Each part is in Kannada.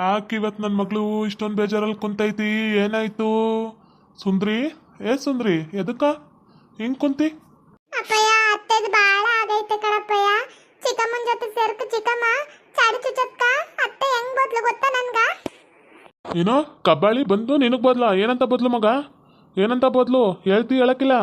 ಯಾಕೆ ಇವತ್ತು ನನ್ನ ಮಗಳು ಇಷ್ಟೊಂದು ಬೇಜಾರಲ್ಲಿ ಕುಂತೈತಿ ಏನಾಯ್ತು? ಸುಂದ್ರಿ? ಏ ಸುಂದ್ರಿ ಎದಕ್ಕ? ಹಿಂಗ್ ಕುಂತಿ? ಅಪ್ಪಯ್ಯ ಅತ್ತೆದು ಬಾಳ ಆಗೈತೆ ಕಣಪ್ಪಯ್ಯ. ಚಿಕ್ಕಮ್ಮನ ಜೊತೆ ಸೇರ್ಕ ಚಿಕ್ಕಮ್ಮ. ಚಾಡಿ ಚುಚ್ಚತ್ಕ? ಅತ್ತೆ ಹೆಂಗ್ ಬದ್ಲು ಗೊತ್ತಾ ನನ್ಗ? ಏನೋ ಕಬ್ಬಾಳಿ ಬಂದು ನಿನಗೆ ಬದ್ಲ? ಏನಂತ ಬದ್ಲು ಮಗ? ಏನಂತ ಬದ್ಲು? ಹೇಳ್ತಿ ಹೇಳಕ್ಕಿಲ್ಲ?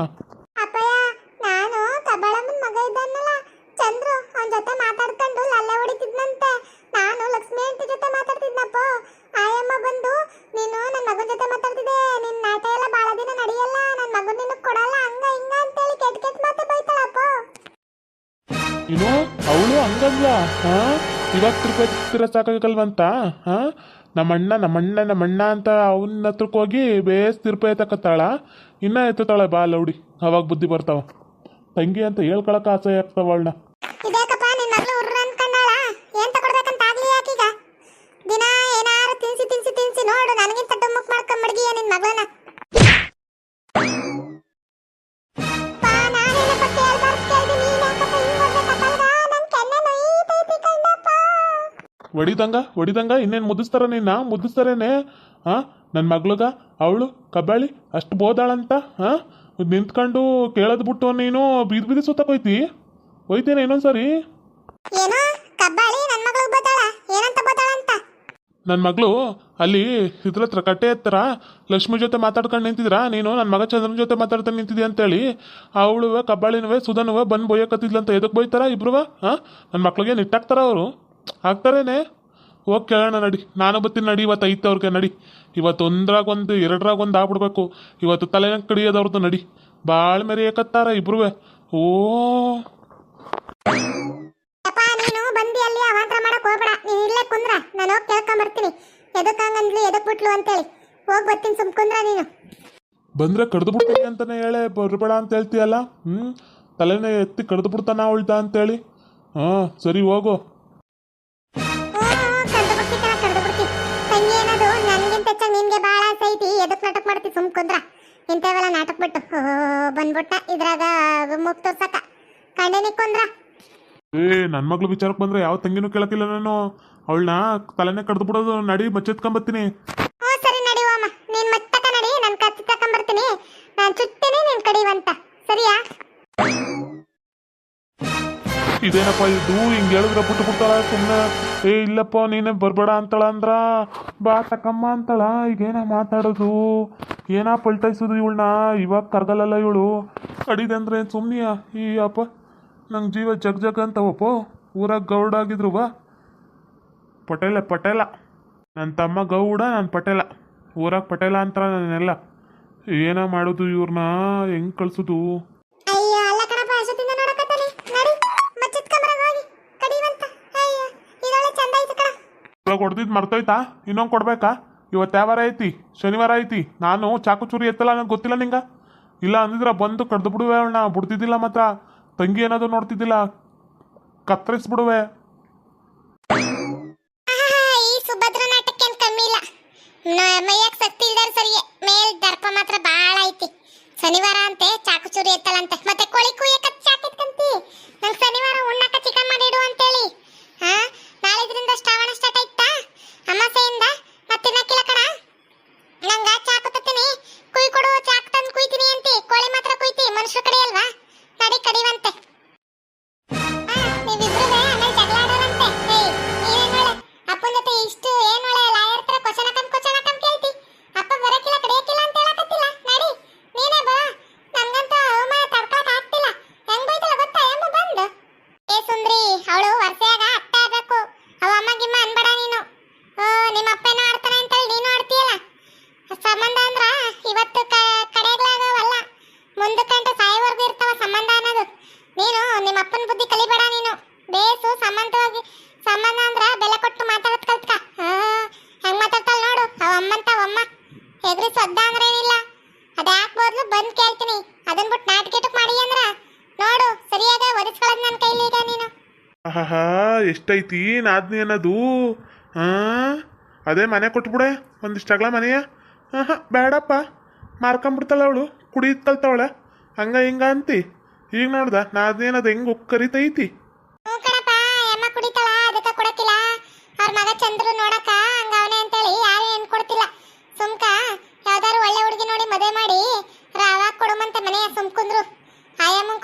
ಹಂಗಂದ್ಲ ಹಾ? ಇವಾಗ ತಿರುಪತಿ ತಿರ ಸಾಕಾಗಲ್ವಂತ ಹಾ? ನಮ್ಮಣ್ಣ ನಮ್ಮಣ್ಣ ನಮ್ಮಣ್ಣ ಅಂತ ಅವನ ಹತ್ರಕ್ಕೆ ಹೋಗಿ ಬೇಸ್ ತಿರುಪ ಎತ್ತಕತ್ತಾಳ. ಇನ್ನ ಎತ್ತತಾಳೆ ಬಾ ಲೌಡಿ, ಅವಾಗ ಬುದ್ಧಿ ಬರ್ತಾವ. ತಂಗಿ ಅಂತ ಹೇಳ್ಕೊಳಕ ಆಸೆ ಆಗ್ತಾವ ಅವಳನ್ನ. ಇದೇಕಪ್ಪ ನಿನ್ನ ಮಗಳು ಉರ್ರ ಅನ್ಕೊಂಡಾಳ? ಏನ್ ತಗೊಡ್ಬೇಕಂತ ಆಗ್ಲಿ ಯಾಕೀಗ? ದಿನ ಏನಾರು ತಿನ್ಸಿ ತಿನ್ಸಿ ತಿನ್ಸಿ ನೋಡು, ನನಗಿಂತ ಡುಮ್ಮಕ್ ಮಾಡ್ಕೊಂಡ್ ಮಡ್ಗಿಯ ನಿನ್ ಮಗಳನ್ನ. ಹೊಡಿದಂಗ ಹೊಡಿದಂಗ ಇನ್ನೇನು ಮುದಿಸ್ತಾರ ನಿನ್ನ ಮುದಿಸ್ತಾರೇನೆ? ಹಾ ನನ್ನ ಮಗ್ಳಗ ಅವಳು ಕಬ್ಬಾಳಿ ಅಷ್ಟು ಬೋದಾಳಂತ ಹಾ ನಿಂತ್ಕೊಂಡು ಕೇಳದ್ ಬಿಟ್ಟು ನೀನು ಬೀದಿ ಬೀದಿ ಸುತ್ತಕ್ ಹೋಯ್ತಿ ಹೋಯ್ತೇನೆ ಇನ್ನೊಂದ್ಸರಿ. ನನ್ನ ಮಗಳು ಅಲ್ಲಿ ಇದ್ರ ಹತ್ರ ಕಟ್ಟೆ ಹತ್ರ ಲಕ್ಷ್ಮಿ ಜೊತೆ ಮಾತಾಡ್ಕೊಂಡು ನಿಂತಿದ್ರ ನೀನು ನನ್ನ ಮಗ ಚಂದ್ರನ ಜೊತೆ ಮಾತಾಡ್ತಾ ನಿಂತಿದ್ಯ ಅಂತೇಳಿ. ಅವಳುವೆ ಕಬ್ಬಾಳಿನವೇ ಸುಧನುವೆ ಬಂದು ಬೊಯ್ಯಕತ್ತಿದ್ಲಂತ ಎದಕ್ಕೆ ಬೈತಾರ ಇಬ್ರುವ? ಹಾಂ ನನ್ನ ಮಕ್ಳಿಗೆ ನಿಟ್ಟಾಕ್ತಾರ ಅವರು? ಹಾಕ್ತಾರೇನೆ ಹೋಗಿ ಕೇಳೋಣ ನಡಿ. ನಾನು ಬತ್ತೀನಿ ನಡಿ. ಇವತ್ತು ಐತೆ ಅವ್ರಿಗೆ ನಡಿ. ಇವತ್ತು ಒಂದ್ರಾಗೊಂದು ಒಂದು ಎರಡರಾಗ ಒಂದು ಆಗ್ಬಿಡ್ಬೇಕು. ಇವತ್ತು ತಲೆನ ಕಡಿಯೋದವ್ರದ್ದು ನಡಿ. ಭಾಳ ಮೆರಿಯಕತ್ತಾರ ಇಬ್ರುವೆ. ಓ. ಅಪ್ಪ ನೀನು ಬಂದಿ ಅಲ್ಲಿ ಅವಾಂತರ ಮಾಡಕ್ ಹೋಗ್ಬೇಡ. ನೀನ್ ಇಲ್ಲೇ ಕುಂದ್ರ ನಾನು ಹೋಗಿ ಕೇಳ್ಕೊಂಡ್ ಬರ್ತೀನಿ ಎದಕ್ ಹಂಗಂದ್ಲು ಎದಕ್ ಬಿಟ್ಲು ಅಂತೇಳಿ. ಹೋಗ್ ಬರ್ತೀನಿ ಸುಮ್ ಕುಂದ್ರ ನೀನು. ಬಂದ್ರೆ ಕಡ್ದು ಬಿಡ್ತೀನಿ ಅಂತಾನೆ ಹೇಳೆ. ಬರ್ಬೇಡ ಅಂತ ಹೇಳ್ತೀಯಲ್ಲ? ಹ್ಞೂ ತಲೆನೇ ಎತ್ತಿ ಕಡ್ದು ಬಿಡ್ತಾನ ಅವಳ್ದ ಅಂತೇಳಿ. ಹಾಂ ಸರಿ ಹೋಗು. ಮಾಡ್ತಿ ಸುಮ್ ಕುಂದ್ರ. ಇಂಥವೆಲ್ಲ ನಾಟಕ ಬಿಟ್ಟು. ಬಂದ್ಬಿಟ್ಟ. ಇದ್ರಾಗ ಮುಗ್ ತೋರ್ಸಕ. ಕಂಡೇನಿ ಕುಂದ್ರ ಏ ನನ್ನ ಮಗಳು ವಿಚಾರಕ್ಕೆ ಬಂದ್ರೆ ಯಾವ ತಂಗಿನೂ ಕೇಳಕ್ಕಿಲ್ಲ ನಾನು. ಅವಳನ್ನ ತಲೆನೇ ಕಡ್ದು ಬಿಡೋದು, ನಡಿ ಬಚ್ಚೆತ್ಕೊಂಬತ್ತೀನಿ ಹ್ಞೂ ಸರಿ ನಡಿವಮ್ಮ ನೀನ್ ಮತ್ತಕ ನಡಿ ನಾನು ಕತ್ತಿ ತಕೊಂಬರ್ತೀನಿ ನಾನು ಚುಟ್ತೀನಿ ನೀನ್ ಕಡಿವಂತ ಸರಿಯಾ ಇದೇನಪ್ಪ ಇದು ಹಿಂಗೆ ಹೇಳಿದ್ರೆ ಬಿಟ್ಟು ಬಿಡ್ತಾಳ ಸುಮ್ಮನೆ ಏ, ಇಲ್ಲಪ್ಪ, ನೀನೇ ಬರಬೇಡ ಅಂತಾಳ ಅಂದ್ರ, ಬಾ ತಕಮ್ಮ ಅಂತಾಳ, ಈಗೇನ ಮಾತಾಡೋದು? ಏನ ಪಲ್ಟಾಯಿಸೋದು ಇವಳನ್ನ? ಇವಾಗ ಕರ್ಗಲ್ಲಲ್ಲ ಇವಳು? ಅಡಿದೆ ಅಂದ್ರೆ ಸುಮ್ಮನೆಯ ಈ ಅಪ್ಪ, ನಂಗೆ ಜೀವ ಜಗ್ ಜಗ್ ಅಂತವಪ್ಪ, ಊರಾಗ ಗೌಡ ಆಗಿದ್ರು ಬಾ. ಪಟೇಲ ಪಟೇಲ. ನನ್ನ ತಮ್ಮ ಗೌಡ, ನಾನು ಪಟೇಲ. ಊರಾಗ ಪಟೇಲ ಅಂತಾರ ನನ್ನೆಲ್ಲ ಏನ ಮಾಡೋದು ಇವ್ರನ್ನ ಹೆಂಗೆ ಕಳ್ಸೋದು? ಇವಾಗ ಹೊಡೆದಿದ್ದು ಮರ್ತೋಯ್ತಾ? ಇನ್ನೊಂದು ಕೊಡ್ಬೇಕಾ? ಇವತ್ತು ಯಾವಾರ ಐತಿ? ಶನಿವಾರ ಐತಿ? ನಾನು ಚಾಕು ಚೂರಿ ಎತ್ತಲ್ಲ ನನಗೆ ಗೊತ್ತಿಲ್ಲ ನಿಂಗ. ಇಲ್ಲ ಅಂದಿದ್ರ ಬಂದು ಕಡ್ದು ಬಿಡುವೆ ಅಣ್ಣ ಬಿಡ್ತಿದ್ದಿಲ್ಲ ಮಾತ್ರ. ತಂಗಿ ಏನಾದ್ರು ನೋಡ್ತಿದ್ದಿಲ್ಲ. ಕತ್ತರಿಸ್ಬಿಡುವೆ. ಈ ಸುಭದ್ರ ಕಮ್ಮಿ ಇಲ್ಲ. ಸರಿ ಮೇಲ್ ದರ್ಪ ಮಾತ್ರ ಬಾಳ ಐತಿ. ಶನಿವಾರ ಅಂತೆ, ಚಾಕು ಚೂರಿ ಎತ್ತಲಂತೆ ಮತ್ತೆ ಕೋಳಿ ಇವತ್ತು ಕಡೆಗ್ಲಾಗವಲ್ಲ ಮುಂದಕ್ಕಂಟು ಸಾಯೋವರೆಗೂ ಇರ್ತಾವ ಸಂಬಂಧ ಅನ್ನೋದು. ನೀನು ನಿಮ್ಮ ಅಪ್ಪನ ಬುದ್ಧಿ ಕಲಿಬೇಡ ನೀನು. ಬೇಸು ಸಂಬಂಧವಾಗಿ ಸಂಬಂಧ ಅಂದ್ರ ಬೆಲೆ ಕೊಟ್ಟು ಮಾತಾಡೋದು ಕಲ್ತ್ಕ. ಹೆಂಗ್ ಮಾತಾಡ್ತಾಳ ನೋಡು. ಅವ ಅಮ್ಮಂತ ಅಮ್ಮ. ಎಗ್ರಿ ಸದ್ದ ಅಂದ್ರೆ ಏನಿಲ್ಲ. ಅದ್ಯಾಕ್ ಬದಲು ಬಂದ್ ಕೇಳ್ತೀನಿ. ಅದನ್ ಬಿಟ್ಟು ನಾಟಕೀಟಕ್ ಮಾಡಿ ಅಂದ್ರ. ನೋಡು ಸರಿಯಾಗ ಒದಿಸ್ಕೊಳ್ಳೋದು ನನ್ನ ಕೈಲಿ ಈಗ ನೀನು. ಆಹಾ ಎಷ್ಟೈತಿ ನಾದ್ನಿ ಅನ್ನೋದು. ಹಾಂ, ಅದೇ ಮನೆ ಕೊಟ್ಬಿಡೆ. ಒಂದಿಷ್ಟು ಅಗಲ ಮನೆಯ. ಹಾಂ ಹಾಂ ಬೇಡಪ್ಪ ಮಾರ್ಕೊಂಬಿಡ್ತಾಳೆ ಅವಳು ಕುಡಿದ್ ಹಂಗ ಹಿಂಗ ಅಂತಿ. ಈಗ ನೋಡ್ದ, ನಾದೇನದ ಹೆಂಗ ಉಕ್ಕರಿತೈತಿ. ಹ್ಞೂ ಕಣಪ್ಪ, ಅಮ್ಮ ಕುಡಿತಾಳ, ಅದಕ್ಕೆ ಅವ್ರ ಮಗ ಹಂಗ ಅವನೇ ಅಂತೇಳಿ ಒಳ್ಳೆ ಹುಡುಗಿ ನೋಡಿ ಮದುವೆ ಮಾಡಿ ಆಯಮ್ಮನ್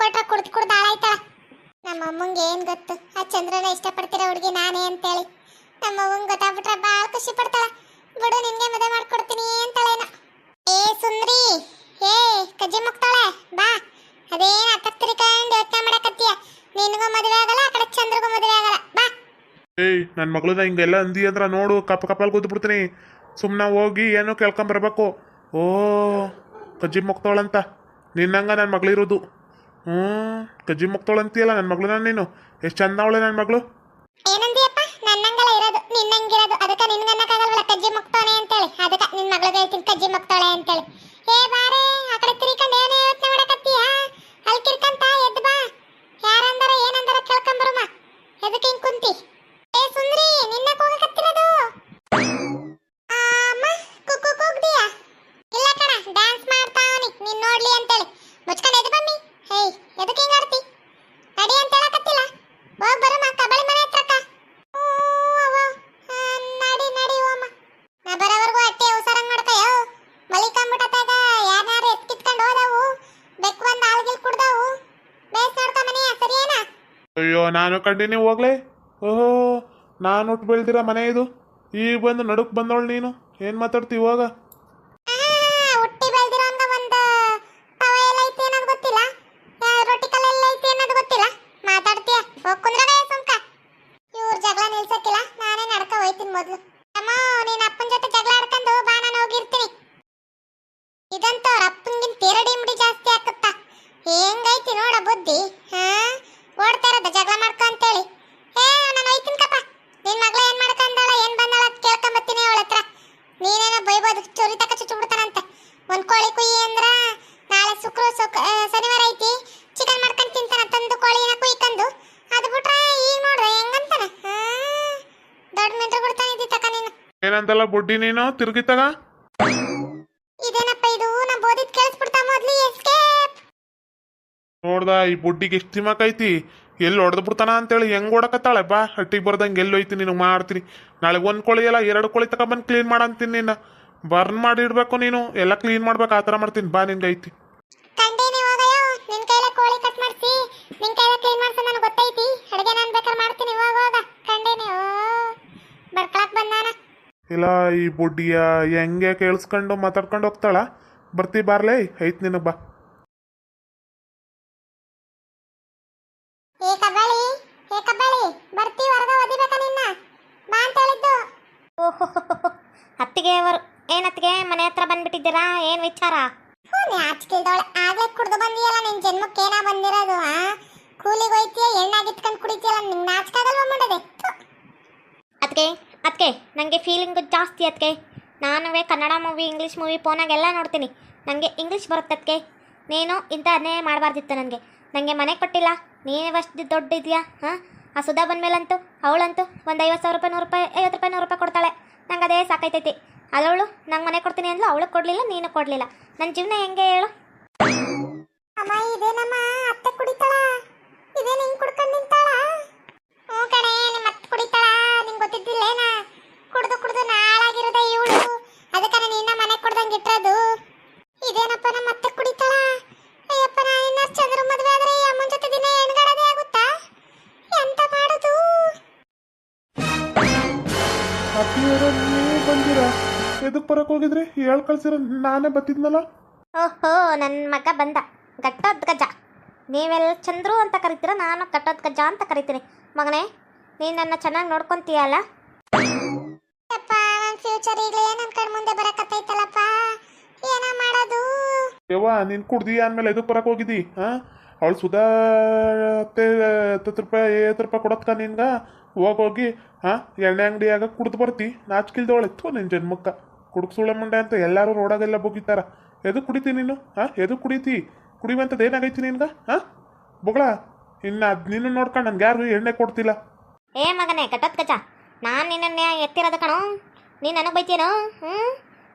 ನಮ್ಮ ಏನ್ ಗೊತ್ತು, ಆ ಚಂದ್ರನ ನಾನೇ ಅಂತೇಳಿ. ನಮ್ಮ ಅವ್ವಂಗ್ ಗೊತ್ತಾಗ್ಬಿಟ್ರೆ ಭಾಳ ಖುಷಿ ಪಡ್ತಾಳ. ಬಿಡು, ನಿನ್ಗೆ ಮದುವೆ ಮಾಡ್ಕೊಡು ಮದುವೆ ಆಗಲ್ಲ ಆ ಕಡೆ ಚಂದ್ರಗೂ ಮದುವೆ ಆಗಲ್ಲ. ಬಾ. ಏಯ್ ನನ್ನ ಮಗಳನ್ನ ಹಿಂಗೆಲ್ಲ ಅಂದಿ ಅಂದ್ರ ನೋಡು ಕಪ್ಪ ಕಪ್ಪಲ್ಲಿ ಕೂತ್ ಬಿಡ್ತೀನಿ. ಸುಮ್ಮನೆ ಹೋಗಿ ಏನೋ ಕೇಳ್ಕೊಂಬರ್ಬೇಕು ಓ ಕಜ್ಜಿ ಮುಕ್ತವಳಂತ ನಿನ್ನಂಗ ನನ್ನ ಮಗಳಿರೋದು ಹ್ಮ್ ಕಜ್ಜಿ ಮುಕ್ತವಳಂತೀಯಲ್ಲ ನನ್ನ ಮಗಳನ್ನ ನೀನು ಎಷ್ಟು ಚಂದ ಅವಳೆ ನನ್ನ ಮಗಳು. ಏನಂದಿಯಪ್ಪ? ನನ್ನಂಗಲ್ಲ ಇರೋದು ನಿನ್ನಂಗಿರೋದು. ಅದಕ್ಕೆ ನಿನ್ಗನ್ನಕ್ಕಾಗಲ್ವಲ್ಲ ಕಜ್ಜಿ ಮುಕ್ತವನೆ ಅಂತೇಳಿ. ಅದಕ್ಕೆ ನಿನ್ ಮಗಳಿಗೆ ಹೇಳ್ತೀನಿ ಕಜ್ಜಿ ಮುಕ್ತವಳೆ ಅಂತೇಳಿ ಏ ಬಾರೆ ಆ ಕಡೆ ತಿರ್ಕಂಡ್ ಏನೇ ಯೋಚನೆ ಮಾಡಕತ್ತೀಯ ಅಲ್ಲಿ ಕಿರ್ಕಂತ ಎದ್ದು ಬಾ ಯಾರಂದಾರ ಏನಂದಾರ ಕೇಳ್ಕೊಂಬರುಮ ಎದಕ್ಕೆ ಹಿಂಗ್ ಕುಂತಿ ಏ ಸುಂದ್ರಿ ನಿನ್ನ ಹೋಗಕತ್ತಿರೋದು ಅಮ್ಮ ಕುಕ್ಕು ಕೂಗ್ದಿಯಾ ಇಲ್ಲ ಕಣ ಡ್ಯಾನ್ಸ್ ಮಾಡ್ತಾವನಿ ನೀನ್ ನೋಡ್ಲಿ ಅಂತೇಳಿ ಮುಚ್ಕೊಂಡು ಎದ್ದು ಬನ್ನಿ ಹೇಯ್ ಎದಕ್ಕೆ ಹಿಂಗ್ ಆಡ್ತಿ ನಡಿ ಅಂತ ಹೇಳಕತ್ತಿಲ್ಲ ಹೋಗ್ ಬರಮ್ಮ ಕಬಳಿ ಮನೆ ಹತ್ರಕ್ಕ ಹ್ಞೂ ಅವ್ವ. ಆ, ನಡಿ ನಡಿ ಓಮ ನಾ ಬರೋವರೆಗೂ ಅಟ್ಟೆ ಹುಷಾರಂಗ್ ಮಾಡ್ಕಯೋ ಮಲಿಕೊಂಬಿಟ್ಟತಾಗ ಯಾರ್ಯಾರು ಎತ್ಕಿತ್ಕೊಂಡು ಹೋದವು ಬೆಕ್ಕು ಬಂದು ಹಾಲ್ಗಿಲ್ ಕುಡ್ದವು ಬೇಸ್ ನೋಡ್ಕೊ ಮನೆಯ ಸರಿಯೇನಾ ಅಯ್ಯೋ ನಾನು ಕಂಡಿನಿ ಹೋಗ್ಲೇ? ಓಹೋ, ನಾನು ಉಟ್ಟು ಬೆಳ್ದಿರೋ ಮನೆ ಇದು. ಈಗ ಬಂದು ನಡುಕ್ ಬಂದವಳು ನೀನು. ಏನು ಮಾತಾಡ್ತಿ ಇವಾಗ? ಇದಂತ ಅವ್ರ ಅಪ್ಪನ್ಗಿನ್ ತೆರಡಿ ಮುಡಿ ಜಾಸ್ತಿ ಹಾಕುತ್ತಾ ಹೆಂಗೈತಿ ನೋಡ ಬುದ್ಧಿ, ಹಾ? ಓಡ್ತಾ ಇರೋದು, ಜಗಳ ಮಾಡ್ಕೊ ಅಂತೇಳಿ. ಏ ನಾನು ಹೋಯ್ತೀನಿ ಕಪ್ಪ ನಿನ್ ಮಗಳ ಏನ್ ಮಾಡ್ಕೊಂಡಾಳ, ಏನ್ ಬಂದಾಳ ಅಂತ ಕೇಳ್ಕೊಂಬತ್ತೀನಿ ಅವಳ ಹತ್ರ. ನೀನೇನೋ ಬೈಬೋದು, ಚೋರಿ ತಕ ಚುಚ್ಚು ಬಿಡ್ತಾನಂತೆ ಒಂದ್ ಕೋಳಿ ಕುಯ್ಯಿ ಅಂದ್ರ ನಾಳೆ ಶುಕ್ರ, ಶುಕ್- ಶನಿವಾರ ಐತಿ ಚಿಕನ್ ಮಾಡ್ಕೊಂಡ್ ತಿಂತಾನ, ತಂದು ಕೋಳಿನ ಕುಯ್ಕೊಂಡು. ಅದು ಬಿಟ್ರೆ ಈಗ ನೋಡ್ರಿ ಹೆಂಗಂತಾನ? ದೊಡ್ಡ ಮಿಂತ್ರ ಬಿಡ್ತಾನೆ ಇದ್ದಿ ತಕ ನೀನು. ಏನಂತಲ್ಲ ಬುಡ್ಡಿ ನೀನು ತಿರುಗಿತಾಗ ನೋಡ್ದ ಈ ಬುಡ್ಡಿಗೆ ಎಷ್ಟು ತಿಮಕೈತಿ ಐತಿ? ಎಲ್ಲಿ ಹೊಡೆದು ಬಿಡ್ತಾನ ಅಂತೇಳಿ ಹೆಂಗ್ ಹೊಡಕತ್ತಾಳೆ ಬಾ ಹಟ್ಟಿಗೆ ಬರ್ದಂಗೆ ಎಲ್ಲಿ ಹೋಯ್ತಿ ನಿನಗೆ ಮಾಡ್ತೀನಿ ನಾಳೆ ಒಂದು ಕೋಳಿ ಎಲ್ಲ ಎರಡು ಕೋಳಿ ತಗೊಂಬಂದು ಕ್ಲೀನ್ ಮಾಡಂತೀನಿ ನಿನ್ನ. ಬರ್ನ್ ಮಾಡಿ ಇಡ್ಬೇಕು ನೀನು. ಎಲ್ಲ ಕ್ಲೀನ್ ಮಾಡ್ಬೇಕು ಆ ಥರ ಮಾಡ್ತೀನಿ. ಬಾ ನಿನ್ಗೆ ಐತಿ ಇಲ್ಲ ಈ ಬುಡ್ಡಿಯ ಹೆಂಗೆ ಕೇಳಿಸ್ಕೊಂಡು ಮಾತಾಡ್ಕೊಂಡು ಹೋಗ್ತಾಳ? ಬರ್ತಿ ಬಾರ್ಲೇ. ಐತ್ ನಿನಗೆ ಬಾ. ಏ ಕಬ್ಬಾಳಿ ಏ ಕಬ್ಬಾಳಿ ಬರ್ತಿ ಹೊರಗ ಒದಿಬೇಕ ನಿನ್ನ? ಬಾ ಅಂತ ಹೇಳಿದ್ದು. ಓಹೋ ಅತ್ತಿಗೆ ಅವರು ಏನತ್ತಿಗೆ ಮನೆ ಹತ್ರ ಬಂದ್ಬಿಟ್ಟಿದ್ದೀರಾ? ಏನು ವಿಚಾರ? ಹ್ಞೂ ಆಚ್ಕಿಲ್ದವಳೆ ಆಗ್ಲೇ ಕುಡ್ದು ಬಂದಿಯಲ್ಲ ನಿನ್ ಜನ್ಮಕ್ಕೆ ಏನಾ ಬಂದಿರೋದು ಆ? ಕೂಲಿಗೆ ಹೋಯ್ತೀಯ ಎಣ್ಣಾಗಿಟ್ಕೊಂಡು ಕುಡಿತೀಯಲ್ಲ ನಿಂಗೆ ನಾಚ್ಕಾಗಲ್ವ ಮಾಡೋದೆ? ಅದಕ್ಕೆ ಅದಕ್ಕೆ ನನಗೆ ಫೀಲಿಂಗು ಜಾಸ್ತಿ ಅದಕ್ಕೆ ನಾನುವೇ ಕನ್ನಡ ಮೂವಿ ಇಂಗ್ಲೀಷ್ ಮೂವಿ ಫೋನಾಗೆಲ್ಲ ನೋಡ್ತೀನಿ. ನನಗೆ ಇಂಗ್ಲೀಷ್ ಬರುತ್ತೆ ಅದಕ್ಕೆ ನೀನು ಇಂಥನ್ನೇ ಮಾಡಬಾರ್ದಿತ್ತು ನನಗೆ. ನನಗೆ ಮನೆ ಕೊಟ್ಟಿಲ್ಲ. ನೀನೇ ಅಷ್ಟು ದೊಡ್ಡ ಇದೆಯಾ? ಹಾಂ? ಆ ಸುಧಾ ಬಂದಮೇಲಂತೂ, ಅವಳಂತೂ ಒಂದು ಐವತ್ತು ಸಾವಿರ ರೂಪಾಯಿ, ನೂರು ರೂಪಾಯಿ, ಐವತ್ತು ರೂಪಾಯಿ, ನೂರು ರೂಪಾಯಿ ಕೊಡ್ತಾಳೆ. ನಂಗೆ ಅದೇ ಸಾಕೈತೈತಿ ಅದವಳು ನಂಗೆ ಮನೆ ಕೊಡ್ತೀನಿ ಅಂದ್ಲು ಅವಳು ಕೊಡಲಿಲ್ಲ, ನೀನು ಕೊಡಲಿಲ್ಲ. ನನ್ನ ಜೀವನ ಹೆಂಗೆ ಹೇಳು? ಅಮ್ಮ, ಇದೇನಮ್ಮ? ಅತ್ತಿಯರ ನೀವು ಬಂದಿರ. ಎದಕ್ಕೆ ಬರಕ್ಕೆ ಹೋಗಿದ್ರಿ? ಹೇಳ್ ಕಳ್ಸಿರ ನಾನೇ ಬತ್ತಿದ್ನಲ್ಲ. ಓಹೋ ನನ್ನ ಮಗ ಬಂದ. ಗಟ್ಟದ ಗಜ. ನೀವೆಲ್ಲ ಚಂದ್ರು ಅಂತ ಕರಿತೀರ ನಾನು ಗಟ್ಟದ ಗಜ ಅಂತ ಕರಿತೀನಿ. ಮಗನೇ ನೀನು ನನ್ನ ಚೆನ್ನಾಗಿ ನೋಡ್ಕೊಂತೀಯಲ್ಲ? ಅಪ್ಪ ನನ್ನ ಫ್ಯೂಚರ್ ಈಗಲೇ ನನ್ನ ಕಣ್ ಮುಂದೆ ಬರಕತ್ತೈತಲ್ಲಪ್ಪ. ಏನ ಮಾಡೋದು? ಯವ್ವ ನೀನು ಕುಡ್ದಿ ಅಂದ್ಮೇಲೆ ಎದಕ್ಕೆ ಬರಕ್ಕೆ ಹೋಗಿದ್ದಿ ಹಾಂ? ಅವಳು ಸುಧಾ ಹತ್ತು ರೂಪಾಯಿ, ಐವತ್ತು ರೂಪಾಯಿ ಕೊಡತ್ಕ ನಿನ್ಗೆ? ಹೋಗೋಗಿ ಹೋಗಿ, ಹಾಂ ಎಣ್ಣೆ ಅಂಗಡಿಯಾಗ ಕುಡ್ದು ಬರ್ತಿ. ನಾಚ್ಕಿಲ್ದವಳು. ಎತ್ತು ನಿನ್ನ ಜನ್ಮಕ್ಕ. ಕುಡುಕ್ ಸುಳೆ ಮಂಡೆ ಅಂತ ಎಲ್ಲರೂ ರೋಡಾಗೆಲ್ಲ ಬೋಗಿತಾರ. ಎದು ಕುಡಿತಿ ನೀನು? ಹಾಂ ಎದು ಕುಡಿತಿ? ಕುಡಿಯುವಂಥದ್ದು ಏನಾಗೈತಿ ನಿನ್ಗೆ? ಹಾಂ? ಬೊಗಳ, ಇನ್ನು ಅದು ನೀನು ನೋಡ್ಕೊಂಡು ನನ್ಗೆ ಯಾರು ಎಣ್ಣೆ ಕೊಡ್ತಿಲ್ಲ. ಏ ಮಗನೇ ಗಟ್ಟೋದ್ ಗಜ ನಾನು ನಿನ್ನನ್ನೇ ಎತ್ತಿರೋದು ಕಣೋ. ನೀನು ನನಗೆ ಬೈತೀಯನೋ? ಹ್ಞೂ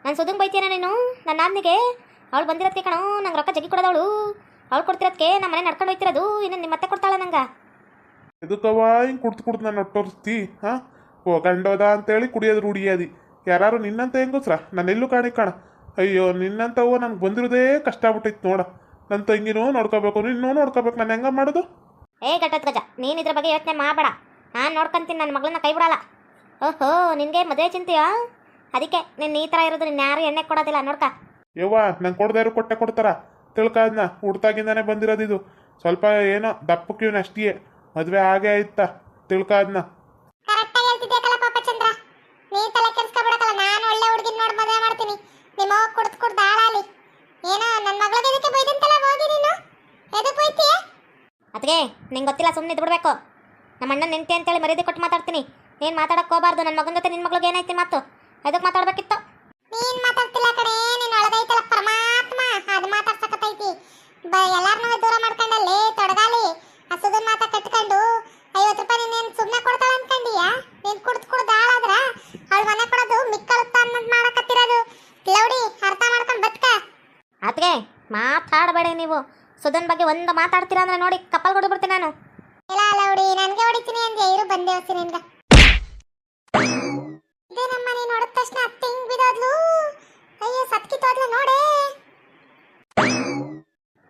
ನಾನು ಸುದಂಗೆ ಬೈತೀಯನ ನೀನು? ನನ್ನ ಆದ್ನಿಗೆ ಅವಳು ಬಂದಿರತ್ತೆ ಕಣೋ? ನಂಗೆ ರೊಕ್ಕ ಜಗ್ಗಿ ಕೊಡೋದವಳು ಅವಳು ಕೊಡ್ತಿರೋದಕ್ಕೆ ನಮ್ಮ ಮನೆ ನಡ್ಕೊಂಡು ಹೋಯ್ತಿರೋದು ಇನ್ನು ನಿಮ್ಮ ಮತ್ತೆ ಕೊಡ್ತಾಳೆ ನಂಗೆ? ಎದಕ್ಕವ ಹಿಂಗೆ ಕುಡ್ತು ಕುಡ್ದು ನಾನು ಒಟ್ಟೋರ್ಸ್ತಿ ಹಾಂ? ಓ ಗಂಡೋದ ಅಂತೇಳಿ ಕುಡಿಯೋದು ರೂಢಿಯಾದಿ ಯಾರು ನಿನ್ನಂತ ಹೆಂಗೋಸ್ರ? ನಾನು ಎಲ್ಲೂ ಕಾಣಿ ಕಾಣ. ಅಯ್ಯೋ ನಿನ್ನಂತವು ನನಗೆ ಬಂದಿರೋದೇ ಕಷ್ಟ ಆಗ್ಬಿಟ್ಟಿತ್ತು ನೋಡ. ನನ್ನ ತಂಗಿನೂ ನೋಡ್ಕೋಬೇಕು ನಿನ್ನೂ ನೋಡ್ಕೋಬೇಕು ನಾನು ಹೆಂಗ ಮಾಡೋದು? ಏ ಘಟತ್ ಗಜ ನೀನು ಇದ್ರ ಬಗ್ಗೆ ಯೋಚನೆ ಮಾಡಬೇಡ. ನಾನು ನೋಡ್ಕೊಂತೀನಿ ನನ್ನ ಮಗಳನ್ನ ಕೈ ಬಿಡಲ್ಲ. ಓಹೋ ನಿನಗೆ ಮದುವೆ ಚಿಂತೆಯಾ? ಅದಕ್ಕೆ ನಿನ್ನ ಈ ಥರ ಇರೋದು ನಿನ್ನ ಯಾರು ಎಣ್ಣೆ ಕೊಡೋದಿಲ್ಲ ನೋಡ್ಕ. ಯವ್ವ ನಂಗೆ ಕೊಡ್ದಾರು ಕೊಟ್ಟೆ ಕೊಡ್ತಾರ. ತಿಳ್ಕಾದ್ನ ಹುಡ್ತಾಗಿಂದಾನೆ ಬಂದಿರೋದು ಇದು. ಸ್ವಲ್ಪ ಏನೋ ದಪ್ಪಕ್ಕಿವ್ನ ಅಷ್ಟೇ ಮದುವೆ ಆಗೇ ಆಯ್ತ ತಿಳ್ಕೊದ್ನ. ಕರೆಕ್ಟಾಗಿ ಹೇಳ್ತಿದ್ದೆ ಪಾಪ ಚಂದ್ರ. ನೀ ತಲೆ ಕೆಡ್ಸ್ಕೊಬಿಡಕಲ್ಲ ನಾನು ಒಳ್ಳೆ ಹುಡುಗಿನ ನೋಡಿ ಮದುವೆ ಮಾಡ್ತೀನಿ. ನಿಮ್ಮ ಅವ್ವ ಕುಡ್ದು ಕುಡ್ದು ಹಾಳಾಲಿ. ಏನೋ ನನ್ನ ಮಗಳಿಗೆ ಇದಕ್ಕೆ ಬೈದಂತಲ್ಲ ಹೋಗಿ ನೀನು. ಎದಕ್ಕೆ ಬೈತೀಯ ಅದಕ್ಕೆ ನಿಂಗೆ ಗೊತ್ತಿಲ್ಲ ಸುಮ್ಮನೆ ಬಿಡಬೇಕು. ನಮ್ಮ ಅಣ್ಣ ನೆಂಟಿ ಅಂತೇಳಿ ಮರ್ಯಾದೆ ಕೊಟ್ಟು ಮಾತಾಡ್ತೀನಿ. ಏನು ಮಾತಾಡಕ್ಕೆ ಹೋಗಬಾರ್ದು ನನ್ನ ಮಗನ ಜೊತೆ ನಿನ್ನ ಮಗಳಿಗೆ ಏನೈತಿ ಮಾತು? ಅದಕ್ಕೆ ಮಾತಾಡ್ಬೇಕಿತ್ತು ನೀನ್ ಮಾತಾಡ್ತಿಲ್ಲ ಕಡೆ ನೀನ್ ಒಳಗೈತಲ್ಲ ಪರಮಾತ್ಮ ಅದು ಮಾತಾಡ್ಸಕತ್ತೈತಿ ಬ ಎಲ್ಲಾರನ್ನೂ ದೂರ ಮಾಡ್ಕೊಂಡಲ್ಲಿ ತೊಡಗಾಲಿ ಹಸುದನ್ ಮಾತ ಕಟ್ಕೊಂಡು ಐವತ್ತು ರೂಪಾಯಿ ನೀನ್ ಸುಮ್ಮನೆ ಕೊಡ್ತಾಳ ಅನ್ಕಂಡಿಯಾ ನೀನ್ ಕುಡ್ದು ಕುಡ್ದು ಹಾಳಾದ್ರ ಅವಳ ಮನೆ ಕೊಡೋದು ಮಿಕ್ಕಳುತ್ತ ಅನ್ನೋದು ಮಾಡಕತ್ತಿರೋದು ಲೌಡಿ ಅರ್ಥ ಮಾಡ್ಕೊಂಡ್ ಬದ್ಕ ಅದಕ್ಕೆ ಮಾತಾಡಬೇಡಿ ನೀವು ಸುಧನ್ ಬಗ್ಗೆ ಒಂದು ಮಾತಾಡ್ತೀರಾ ಅಂದ್ರೆ ನೋಡಿ ಕಪ್ಪಲ್ ಕೊಡ್ಬಿಡ್ತೀನಿ ನಾನು. ಇಲ್ಲ ಅಲ್ಲ ಹುಡಿ ನನಗೆ ಹೊಡಿತೀನಿ ಅಂದೆ ಇರು ಬಂದೆ ಹೋಗ್ತೀನಿ ಇದೇ ನಮ್ಮ ನೀನ್ ನೋಡಿದ ತಕ್ಷಣ ಅತ್ತೆ ಹಿಂಗ್ ಅಯ್ಯೋ ಸತ್ಕಿತ್ತೋದ್ಲು ನೋಡೇ.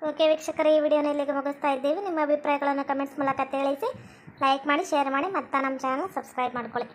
ಓಕೆ ವೀಕ್ಷಕರ ಈ ವಿಡಿಯೋನ ಇಲ್ಲಿಗೆ ಮುಗಿಸ್ತಾ ಇದ್ದೀವಿ. ನಿಮ್ಮ ಅಭಿಪ್ರಾಯಗಳನ್ನು ಕಮೆಂಟ್ಸ್ ಮೂಲಕ ತಿಳಿಸಿ ಲೈಕ್ ಮಾಡಿ ಶೇರ್ ಮಾಡಿ ಮತ್ತೆ ನಮ್ಮ ಚಾನಲ್ ಸಬ್ಸ್ಕ್ರೈಬ್ ಮಾಡ್ಕೊಳ್ಳಿ.